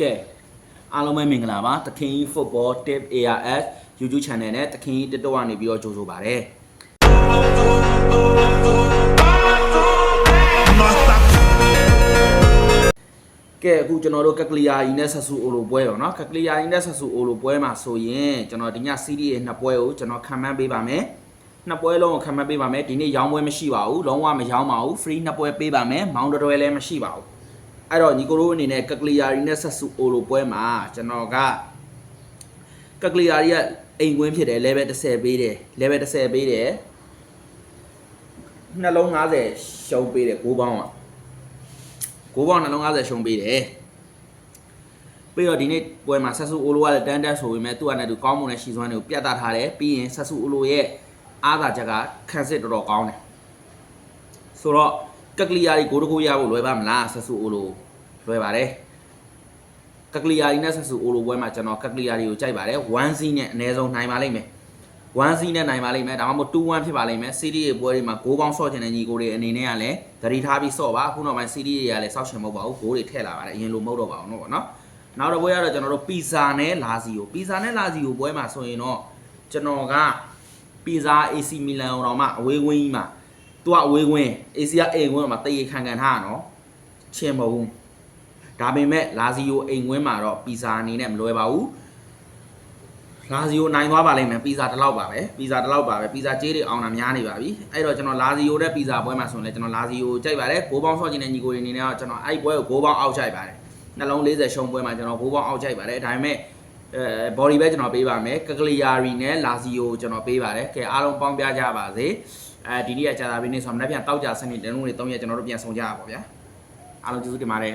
ကဲအားလုံးပဲမင်္ဂလာပါတခင်ကြီး football tip ARS YouTube channel နဲ့တခင်ကြီး TikTok ကနေပြီးတော့ကြိုဆိုပါရစေကဲအခုကျွန်တော်တို့ကက်ကလီယာကြီးနဲ့ဆဆူအိုလိုပွဲပေါ့နော်ကက်ကလီယာကြီးနဲ့ဆဆူအိုလိုပွဲမှာဆိုရင်ကျွန်တော်ဒီည series ရဲ့နှစ်ပွဲကိုကျွန်တော်ခံမှန်းပေးပါမယ်နှစ်ပွဲလုံးကိုခံမှန်းပေးပါမယ်ဒီနေ့ရောင်းပွဲမရှိပါဘူးလုံးဝမရောင်းပါဘူး free နှစ်ပွဲပေးပါမယ်မောင်းတော်တော်လည်းမရှိပါဘူး အဲ့တော့ညီကိုတို့အနေနဲ့ကကလီယာရီနဲ့ဆက်စုအိုလိုပွဲမှာကျွန်တော်ကကကလီယာရီကအိမ်ကွင်းဖြစ်တယ် level 30ပေးတယ် level 30ပေးတယ်နှလုံး90ရှုံးပေးတယ်6ပေါင်းอ่ะ6ပေါင်းနှလုံး90ရှုံးပေးတယ်ပြီးတော့ဒီနေ့ပွဲမှာဆက်စုအိုလိုကလည်းတန်းတက်ဆိုပေမဲ့သူ့အနေနဲ့သူကောင်းမွန်တဲ့ရှီစွမ်းတွေကိုပြသထားတယ်ပြီးရင်ဆက်စုအိုလိုရဲ့အားသာချက်ကခံစစ်တော်တော်ကောင်းတယ်ဆိုတော့ ကက်ကလီယာကြီးကိုတကိုရဖို့လွယ်ပါမလားဆဆူအိုလိုလွယ်ပါတယ်ကက်ကလီယာကြီးနဲ့ဆဆူအိုလိုပွဲမှာကျွန်တော်ကက်ကလီယာကြီးကိုကြိုက်ပါတယ်1စီးနဲ့အနည်းဆုံးနိုင်ပါလိမ့်မယ်1စီးနဲ့နိုင်ပါလိမ့်မယ်ဒါမှမဟုတ်2-1ဖြစ်ပါလိမ့်မယ် CD ရဲ့ပွဲတွေမှာဂိုးပေါင်းဆော့ချင်တဲ့ညီကိုတွေအနေနဲ့ကလည်းဂရီထားပြီးဆော့ပါအခုနောက်ပိုင်း CD တွေကလည်းဆောက်ချင်မဟုတ်ပါဘူးဂိုးတွေထည့်လာပါတယ်အရင်လိုမဟုတ်တော့ပါဘူးတော့နော်နောက်တစ်ပွဲကတော့ကျွန်တော်တို့ပီဇာနဲ့လာစီကိုပီဇာနဲ့လာစီကိုပွဲမှာဆိုရင်တော့ကျွန်တော်ကပီဇာ AC မီလန်အောင်တော့မှအဝေးဝင်းကြီးမှာ သူကအဝေးဝင်း AC ကအိမ်ဝင်းမှာတရေခံခံထားတာနော်ချင်းမဟုတ်ဘူးဒါပေမဲ့လာဇီယိုအိမ်ဝင်းမှာတော့ပီဇာအနေနဲ့မလွယ်ပါဘူးလာဇီယိုနိုင်သွားပါလိမ့်မယ်ပီဇာတစ်လောက်ပါပဲပီဇာတစ်လောက်ပါပဲပီဇာကြေးတွေအောင်တာများနေပါပြီအဲ့တော့ကျွန်တော်လာဇီယိုတဲ့ပီဇာပွဲမှာဆိုရင်လည်းကျွန်တော်လာဇီယိုကြိုက်ပါတယ်ဂိုးပေါင်းဆော့ချင်တဲ့ညီကိုတွေအနေနဲ့ကကျွန်တော်အဲ့ပွဲကိုဂိုးပေါင်းအောက်ကြိုက်ပါတယ်နှလုံး40ရှုံးပွဲမှာကျွန်တော်ဂိုးပေါင်းအောက်ကြိုက်ပါတယ်ဒါပေမဲ့အဲ body ပဲကျွန်တော်ပေးပါမယ်ကကလီယာရီနဲ့လာဇီယိုကျွန်တော်ပေးပါတယ်ကဲအားလုံးပေါင်းပြကြပါစေ အဲဒီနေ့ကကြာတာပြီးနေ့ဆိုတော့မနေ့ပြန်တောက်ကြစနေတနင်္ဂနွေ3ရက်ကျွန်တော်တို့ပြန်ဆောင်ကြရပါဗျာအားလုံးကျေးဇူးတင်ပါတယ်